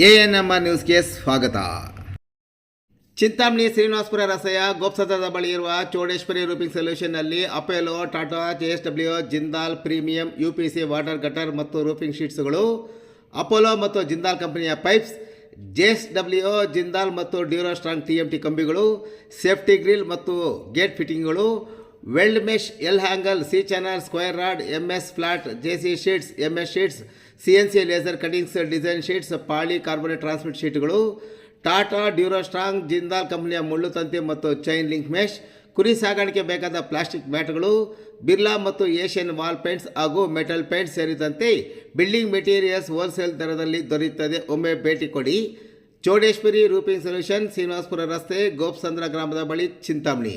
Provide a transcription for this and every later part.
A N R ನ್ಯೂಸ್ಗೆ ಸ್ವಾಗತ. ಚಿಂತಾಮಣಿ ಶ್ರೀನಿವಾಸಪುರ ರಸ್ತೆಯ ಗೋಪ್ಸದದ ಬಳಿ ಇರುವ Chowdeshwari roofing ಸೊಲ್ಯೂಷನ್ನಲ್ಲಿ Apollo Tata, J S W, Jindal, premium, U P C, water gutter ಮತ್ತು ರೂಪಿಂಗ್ ಶೀಟ್ಸ್ಗಳು ಅಪೋಲೋ ಮತ್ತು ಜಿಂದಾಲ್ ಕಂಪನಿಯ pipes, J S W, Jindal ಮತ್ತು Duro strong T M T ಕಂಬಿಗಳು, safety grill ಮತ್ತು gate ಫಿಟ್ಟಿಂಗ್ಗಳು weld mesh, L angle, C channel, square rod M S flat J C sheets M S sheets, C N C laser cuttings, design sheets polycarbonate transmit ಶೀಟ್ಗಳು, Tata, Duro strong, Jindal, ಕಂಪ್ನಿಯ ಮುಳ್ಳು ತಂತಿ ಮತ್ತು chain link mesh, ಕುರಿ ಸಾಗಾಣಿಕೆ ಬೇಕಾದ plastic ಮ್ಯಾಟ್ಗಳು, ಬಿರ್ಲಾ ಮತ್ತು Asian wall paints ಹಾಗೂ ಮೆಟಲ್ ಪೇಂಟ್ಸ್ ಸೇರಿದಂತೆ ಬಿಲ್ಡಿಂಗ್ ಮೆಟೀರಿಯಲ್ಸ್ ಹೋಲ್ಸೇಲ್ ದರದಲ್ಲಿ ದೊರೆಯುತ್ತದೆ. ಒಮ್ಮೆ ಭೇಟಿ ಕೊಡಿ. ಚೌಡೇಶ್ವರಿ ರೂಪಿಂಗ್ ಸೊಲ್ಯೂಷನ್, ಶ್ರೀನಿವಾಸಪುರ ರಸ್ತೆ, ಗೋಪ್ಸಂದ್ರ ಗ್ರಾಮದ ಬಳಿ, ಚಿಂತಾಮಣಿ.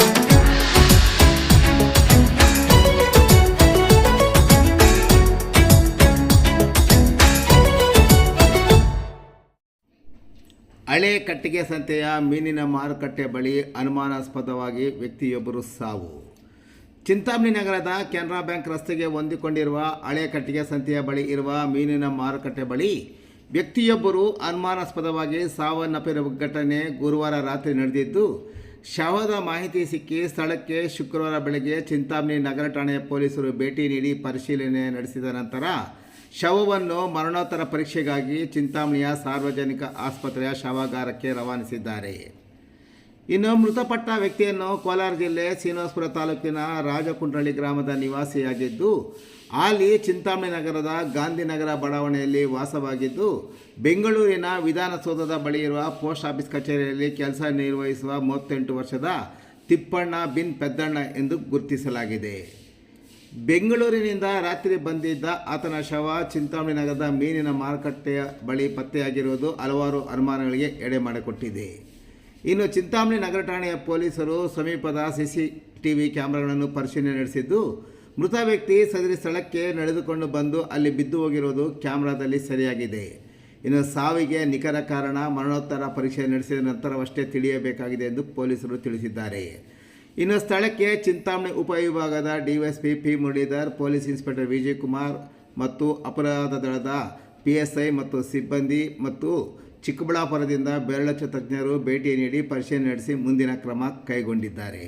ಹಳೆ ಕಟ್ಟಿಗೆ ಸಂತೆಯ ಮೀನಿನ ಮಾರುಕಟ್ಟೆ ಬಳಿ ಅನುಮಾನಾಸ್ಪದವಾಗಿ ವ್ಯಕ್ತಿಯೊಬ್ಬರು ಸಾವು. ಚಿಂತಾಮಣಿ ನಗರದ ಕೆನರಾ ಬ್ಯಾಂಕ್ ರಸ್ತೆಗೆ ಹೊಂದಿಕೊಂಡಿರುವ ಹಳೆ ಕಟ್ಟಿಗೆ ಸಂತೆಯ ಬಳಿ ಇರುವ ಮೀನಿನ ಮಾರುಕಟ್ಟೆ ಬಳಿ ವ್ಯಕ್ತಿಯೊಬ್ಬರು ಅನುಮಾನಾಸ್ಪದವಾಗಿ ಸಾವನ್ನಪ್ಪಿರುವ ಘಟನೆ ಗುರುವಾರ ರಾತ್ರಿ ನಡೆದಿದ್ದು, ಶವದ ಮಾಹಿತಿ ಸಿಕ್ಕಿ ಸ್ಥಳಕ್ಕೆ ಶುಕ್ರವಾರ ಬೆಳಗ್ಗೆ ಚಿಂತಾಮಣಿ ನಗರ ಠಾಣೆಯ ಪೊಲೀಸರು ಭೇಟಿ ನೀಡಿ ಪರಿಶೀಲನೆ ನಡೆಸಿದ ನಂತರ ಶವವನ್ನು ಮರಣೋತ್ತರ ಪರೀಕ್ಷೆಗಾಗಿ ಚಿಂತಾಮಣಿಯ ಸಾರ್ವಜನಿಕ ಆಸ್ಪತ್ರೆಯ ಶವಾಗಾರಕ್ಕೆ ರವಾನಿಸಿದ್ದಾರೆ. ಇನ್ನು ಮೃತಪಟ್ಟ ವ್ಯಕ್ತಿಯನ್ನು ಕೋಲಾರ ಜಿಲ್ಲೆ ಶ್ರೀನಿವಾಸಪುರ ತಾಲೂಕಿನ ರಾಜಕುಂಡ್ರಳ್ಳಿ ಗ್ರಾಮದ ನಿವಾಸಿಯಾಗಿದ್ದು ಆಲಿ ಚಿಂತಾಮಣಿ ನಗರದ ಗಾಂಧಿನಗರ ಬಡಾವಣೆಯಲ್ಲಿ ವಾಸವಾಗಿದ್ದು, ಬೆಂಗಳೂರಿನ ವಿಧಾನಸೌಧದ ಬಳಿ ಇರುವ ಪೋಸ್ಟ್ ಆಫೀಸ್ ಕಚೇರಿಯಲ್ಲಿ ಕೆಲಸ ನಿರ್ವಹಿಸುವ ಮೂವತ್ತೆಂಟು ವರ್ಷದ ತಿಪ್ಪಣ್ಣ ಬಿನ್ ಪೆದ್ದಣ್ಣ ಎಂದು ಗುರುತಿಸಲಾಗಿದೆ. ಬೆಂಗಳೂರಿನಿಂದ ರಾತ್ರಿ ಬಂದಿದ್ದ ಆತನ ಶವ ಚಿಂತಾಮಣಿ ನಗರದ ಮೀನಿನ ಮಾರುಕಟ್ಟೆಯ ಬಳಿ ಪತ್ತೆಯಾಗಿರುವುದು ಹಲವಾರು ಅನುಮಾನಗಳಿಗೆ ಎಡೆ ಮಾಡಿಕೊಟ್ಟಿದೆ. ಇನ್ನು ಚಿಂತಾಮಣಿ ನಗರ ಠಾಣೆಯ ಪೊಲೀಸರು ಸಮೀಪದ ಸಿಸಿ ಟಿವಿ ಕ್ಯಾಮೆರಾಗಳನ್ನು ಪರಿಶೀಲನೆ ನಡೆಸಿದ್ದು, ಮೃತ ವ್ಯಕ್ತಿ ಸದರಿ ಸ್ಥಳಕ್ಕೆ ನಡೆದುಕೊಂಡು ಬಂದು ಅಲ್ಲಿ ಬಿದ್ದು ಹೋಗಿರುವುದು ಕ್ಯಾಮ್ರಾದಲ್ಲಿ ಸರಿಯಾಗಿದೆ. ಇನ್ನು ಸಾವಿಗೆ ನಿಖರ ಕಾರಣ ಮರಣೋತ್ತರ ಪರೀಕ್ಷೆ ನಡೆಸಿದ ನಂತರವಷ್ಟೇ ತಿಳಿಯಬೇಕಾಗಿದೆ ಎಂದು ಪೊಲೀಸರು ತಿಳಿಸಿದ್ದಾರೆ. ಇನ್ನು ಸ್ಥಳಕ್ಕೆ ಚಿಂತಾಮಣಿ ಉಪವಿಭಾಗದ DYSP P Muralidhar, police inspector Vijay Kumar ಮತ್ತು ಅಪರಾಧ ದಳದ ಪಿ ಎಸ್ ಐ ಮತ್ತು ಸಿಬ್ಬಂದಿ ಮತ್ತು ಚಿಕ್ಕಬಳ್ಳಾಪುರದಿಂದ ಬೆರಳಚ್ಚು ತಜ್ಞರು ಭೇಟಿ ನೀಡಿ ಪರಿಶೀಲನೆ ನಡೆಸಿ ಮುಂದಿನ ಕ್ರಮ ಕೈಗೊಂಡಿದ್ದಾರೆ.